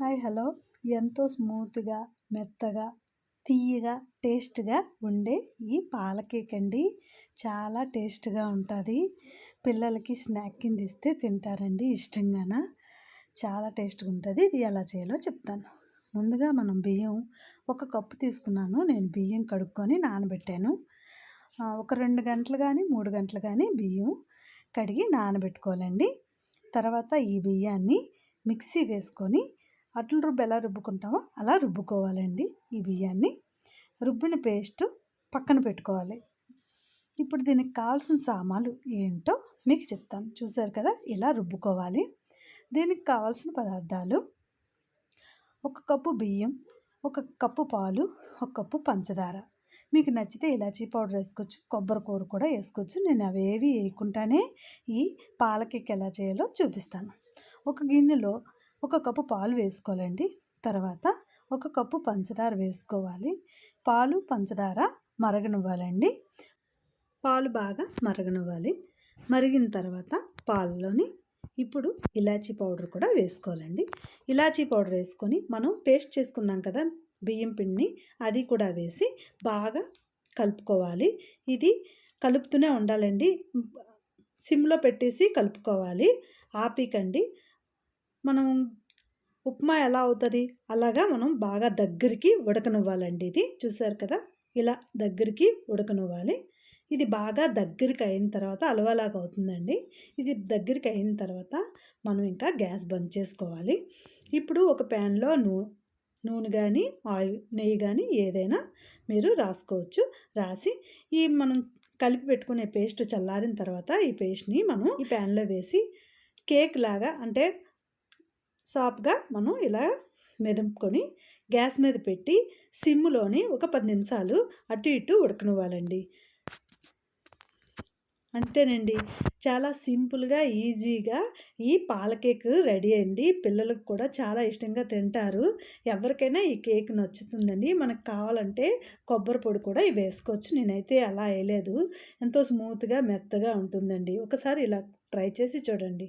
Hi hello. ఎంతో స్మూత్గా మెత్తగా తీయగా టేస్ట్గా ఉండే ఈ పాల కేక్ అండి. చాలా టేస్ట్గా ఉంటుంది. పిల్లలకి స్నాక్ కింద ఇస్తే తింటారండి ఇష్టంగాన? చాలా టేస్ట్గా ఉంటుంది. ఇది ఎలా చేయాలో చెప్తాను. ముందుగా మనం బియ్యం ఒక కప్పు తీసుకున్నాను. నేను బియ్యం కడుక్కొని నానబెట్టాను. ఒక రెండు గంటలు కానీ మూడు గంటలు కానీ బియ్యం కడిగి నానబెట్టుకోవాలండి. తర్వాత ఈ బియ్యాన్ని మిక్సీ వేసుకొని అట్ల రుబ్బు ఎలా రుబ్బుకుంటామో అలా రుబ్బుకోవాలండి ఈ బియ్యాన్ని. రుబ్బిన పేస్ట్ పక్కన పెట్టుకోవాలి. ఇప్పుడు దీనికి కావాల్సిన సామాన్లు ఏంటో మీకు చెప్తాను. చూసారు కదా ఇలా రుబ్బుకోవాలి. దీనికి కావాల్సిన పదార్థాలు ఒక కప్పు బియ్యం ఒక కప్పు పాలు ఒక కప్పు పంచదార. మీకు నచ్చితే ఇలాచీ పౌడర్ వేసుకోవచ్చు కొబ్బరి కూర కూడా వేసుకోవచ్చు. నేను అవేవి వేయకుండానే ఈ పాలకేక్ ఎలా చేయాలో చూపిస్తాను. ఒక గిన్నెలో ఒక కప్పు పాలు వేసుకోవాలండి. తర్వాత ఒక కప్పు పంచదార వేసుకోవాలి. పాలు పంచదార మరగనివ్వాలండి. పాలు బాగా మరగనివ్వాలి. మరిగిన తర్వాత పాలలోని ఇప్పుడు ఇలాచీ పౌడర్ కూడా వేసుకోవాలండి. ఇలాచీ పౌడర్ వేసుకొని మనం పేస్ట్ చేసుకున్నాం కదా బియ్యం పిండిని అది కూడా వేసి బాగా కలుపుకోవాలి. ఇది కలుపుతూనే ఉండాలండి. సిమ్లో పెట్టేసి కలుపుకోవాలి. ఆపికండి. మనం ఉప్మా ఎలా అవుతుంది? అలాగా మనం బాగా దగ్గరికి ఉడకనివ్వాలండి ఇది. చూసారు కదా? ఇలా దగ్గరికి ఉడకనివ్వాలి. ఇది బాగా దగ్గరికి అయిన తర్వాత అలవలాగా అవుతుందండి. ఇది దగ్గరికి అయిన తర్వాత మనం ఇంకా గ్యాస్ బంద్ చేసుకోవాలి. ఇప్పుడు ఒక ప్యాన్లో నూ నూనె కానీ ఆయిల్ నెయ్యి కానీ ఏదైనా మీరు రాసుకోవచ్చు. రాసి ఈ మనం కలిపి పెట్టుకునే పేస్ట్ చల్లారిన తర్వాత ఈ పేస్ట్ని మనం ఈ ప్యాన్లో వేసి కేక్ లాగా అంటే సాఫ్ట్గా మనం ఇలా మెదుపుకొని గ్యాస్ మీద పెట్టి సిమ్లోని ఒక పది నిమిషాలు అటు ఇటు ఉడకనివ్వాలండి. అంతేనండి. చాలా సింపుల్గా ఈజీగా ఈ పాల కేక్ రెడీ అండి. పిల్లలకు కూడా చాలా ఇష్టంగా తింటారు. ఎవరికైనా ఈ కేక్ నచ్చుతుందండి. మనకు కావాలంటే కొబ్బరి పొడి కూడా వేసుకోవచ్చు. నేనైతే అలా వేయలేదు. ఎంతో స్మూత్గా మెత్తగా ఉంటుందండి. ఒకసారి ఇలా ట్రై చేసి చూడండి.